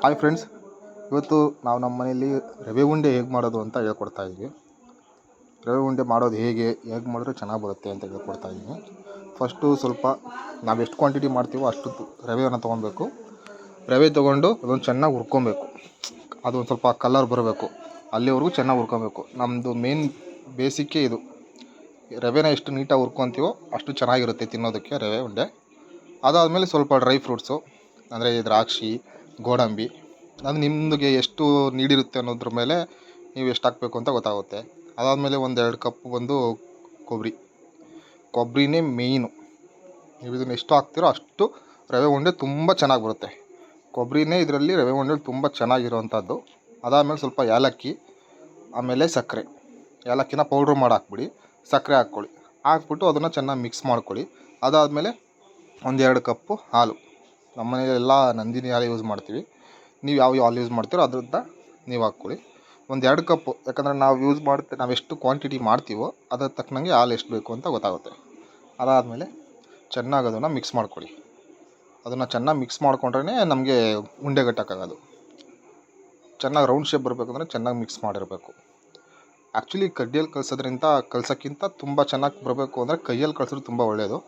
Hi friends ಇವತ್ತು ನಾವು ನಮ್ಮ ಮನೆಯಲ್ಲಿ ರವೆ ಉಂಡೆ ಹೇಗೆ ಮಾಡೋದು ಅಂತ ಹೇಳ್ಕೊಡ್ತಾ ಇದ್ದೀವಿ ರವೆ ಉಂಡೆ ಮಾಡೋದು ಹೇಗೆ ಹೇಗೆ ಮಾಡಿದ್ರೆ ಚೆನ್ನಾಗಿ ಬರುತ್ತೆ ಅಂತ ಹೇಳ್ಕೊಡ್ತಾ ಇದ್ದೀನಿ ಫಸ್ಟು ಸ್ವಲ್ಪ ನಾವು ಎಷ್ಟು ಕ್ವಾಂಟಿಟಿ ಮಾಡ್ತೀವೋ ಅಷ್ಟು ರವೆಯನ್ನು ತೊಗೊಬೇಕು ರವೆ ತೊಗೊಂಡು ಅದೊಂದು ಚೆನ್ನಾಗಿ ಹುರ್ಕೊಬೇಕು. ಅದೊಂದು ಸ್ವಲ್ಪ ಕಲರ್ ಬರಬೇಕು. ಅಲ್ಲಿವರೆಗೂ ಚೆನ್ನಾಗಿ ಹುರ್ಕೊಬೇಕು. ನಮ್ಮದು ಮೇನ್ ಬೇಸಿಕ್ಕೇ ಇದು. ರವೆನ ಎಷ್ಟು ನೀಟಾಗಿ ಹುರ್ಕೊತೀವೋ ಅಷ್ಟು ಚೆನ್ನಾಗಿರುತ್ತೆ ತಿನ್ನೋದಕ್ಕೆ ರವೆ ಉಂಡೆ. ಅದಾದಮೇಲೆ ಸ್ವಲ್ಪ ಡ್ರೈ ಫ್ರೂಟ್ಸು ಅಂದರೆ ದ್ರಾಕ್ಷಿ ಗೋಡಂಬಿ. ಅದು ನಿಮಗೆ ಎಷ್ಟು ನೀಡಿರುತ್ತೆ ಅನ್ನೋದ್ರ ಮೇಲೆ ನೀವು ಎಷ್ಟು ಹಾಕಬೇಕು ಅಂತ ಗೊತ್ತಾಗುತ್ತೆ. ಅದಾದಮೇಲೆ ಒಂದು ಎರಡು ಕಪ್ ಬಂದು ಕೊಬ್ಬರಿ. ಕೊಬ್ಬರಿನೇ ಮೇಯ್ನು ನೀವು ಇದನ್ನು ಎಷ್ಟು ಹಾಕ್ತೀರೋ ಅಷ್ಟು ರವೆ ಉಂಡೆ ತುಂಬ ಚೆನ್ನಾಗಿ ಬರುತ್ತೆ. ಕೊಬ್ಬರಿನೇ ಇದರಲ್ಲಿ ರವೆ ಉಂಡೆ ತುಂಬ ಚೆನ್ನಾಗಿರುವಂಥದ್ದು. ಅದಾದಮೇಲೆ ಸ್ವಲ್ಪ ಏಲಕ್ಕಿ ಆಮೇಲೆ ಸಕ್ಕರೆ. ಏಲಕ್ಕಿನ ಪೌಡ್ರ್ ಮಾಡಿ ಹಾಕ್ಬಿಡಿ. ಸಕ್ಕರೆ ಹಾಕ್ಕೊಳ್ಳಿ. ಹಾಕ್ಬಿಟ್ಟು ಅದನ್ನು ಚೆನ್ನಾಗಿ ಮಿಕ್ಸ್ ಮಾಡ್ಕೊಳ್ಳಿ. ಅದಾದಮೇಲೆ ಒಂದೆರಡು ಕಪ್ಪು ಹಾಲು. ನಮ್ಮ ಮನೆಯಲ್ಲೆಲ್ಲ ನಂದಿನಿ ಹಾಲು ಯೂಸ್ ಮಾಡ್ತೀವಿ. ನೀವು ಯಾವ ಹಾಲು ಯೂಸ್ ಮಾಡ್ತೀರೋ ಅದರಿಂದ ನೀವು ಹಾಕ್ಕೊಳ್ಳಿ. ಒಂದು ಎರಡು ಕಪ್ಪು ಯಾಕಂದರೆ ನಾವು ಯೂಸ್ ಮಾಡ್ತೀವಿ ನಾವು ಎಷ್ಟು ಕ್ವಾಂಟಿಟಿ ಮಾಡ್ತೀವೋ ಅದರ ತಕ್ಕನಂಗೆ ಹಾಲು ಎಷ್ಟು ಬೇಕು ಅಂತ ಗೊತ್ತಾಗುತ್ತೆ. ಅದಾದಮೇಲೆ ಚೆನ್ನಾಗಿ ಅದನ್ನು ಮಿಕ್ಸ್ ಮಾಡ್ಕೊಳ್ಳಿ. ಅದನ್ನು ಚೆನ್ನಾಗಿ ಮಿಕ್ಸ್ ಮಾಡಿಕೊಂಡ್ರೇ ನಮಗೆ ಉಂಡೆ ಕಟ್ಟೋಕ್ಕಾಗೋದು ಚೆನ್ನಾಗಿ ರೌಂಡ್ ಶೇಪ್ ಬರಬೇಕಂದ್ರೆ ಚೆನ್ನಾಗಿ ಮಿಕ್ಸ್ ಮಾಡಿರಬೇಕು. ಆ್ಯಕ್ಚುಲಿ ಕಡ್ಡಿಯಲ್ಲಿ ಕಲಸೋದ್ರಿಂದ ಕಲ್ಸೋಕ್ಕಿಂತ ತುಂಬ ಚೆನ್ನಾಗಿ ಬರಬೇಕು ಅಂದರೆ ಕೈಯಲ್ಲಿ ಕಳಿಸಿದ್ರೆ ತುಂಬ ಒಳ್ಳೆಯದು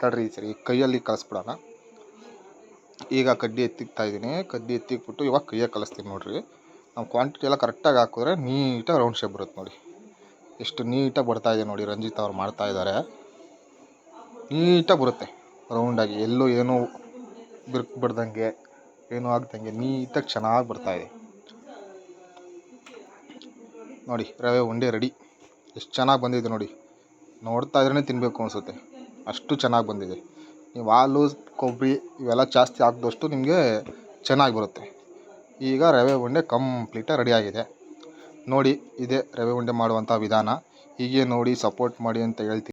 ತಡ್ರಿ ಸರಿ, ಕೈಯಲ್ಲಿ ಕಲಿಸ್ಬಿಡೋಣ ಈಗ ಕಡ್ಡಿ ಎತ್ತಿಕ್ತಾ ಇದ್ದೀನಿ. ಕಡ್ಡಿ ಎತ್ತಿಕ್ಬಿಟ್ಟು ಇವಾಗ ಕೈಯಾಗೆ ಕಲಿಸ್ತೀನಿ ನೋಡಿರಿ. ನಾವು ಕ್ವಾಂಟಿಟಿ ಎಲ್ಲ ಕರೆಕ್ಟಾಗಿ ಹಾಕಿದ್ರೆ ನೀಟಾಗಿ ರೌಂಡ್ ಶೇಪ್ ಬರುತ್ತೆ ನೋಡಿ. ಎಷ್ಟು ನೀಟಾಗಿ ಇದೆ ನೋಡಿ ರಂಜಿತ್ ಅವ್ರು ಮಾಡ್ತಾ ಇದ್ದಾರೆ. ನೀಟಾಗಿ ಬರುತ್ತೆ ರೌಂಡಾಗಿ ಎಲ್ಲೂ ಏನೂ ಬಿರ್ಕ್ ಬಿಡ್ದಂಗೆ, ಏನೂ ಆಗ್ದಂಗೆ ನೀಟಾಗಿ ಚೆನ್ನಾಗಿ ಬರ್ತಾಯಿದೆ ನೋಡಿ, ರವೆ ಉಂಡೆ ರೆಡಿ ಎಷ್ಟು ಚೆನ್ನಾಗಿ ಬಂದಿದೆ ನೋಡಿ. ನೋಡ್ತಾ ಇದ್ರೇ ತಿನ್ನಬೇಕು ಅನಿಸುತ್ತೆ. ಅಷ್ಟು ಚೆನ್ನಾಗಿ ಬಂದಿದೆ. ನೀವು ಹಾಲು, ಕೊಬ್ಬರಿ ಇವೆಲ್ಲ ಜಾಸ್ತಿ ಹಾಕಿದಷ್ಟು ನಿಮಗೆ ಚೆನ್ನಾಗಿ ಬರುತ್ತೆ. ಈಗ ರವೆ ಉಂಡೆ ಕಂಪ್ಲೀಟಾಗಿ ರೆಡಿಯಾಗಿದೆ ನೋಡಿ, ಇದೇ ರವೆ ಉಂಡೆ ಮಾಡುವಂಥ ವಿಧಾನ. ಹೀಗೆ ನೋಡಿ ಸಪೋರ್ಟ್ ಮಾಡಿ ಅಂತ ಹೇಳ್ತೀನಿ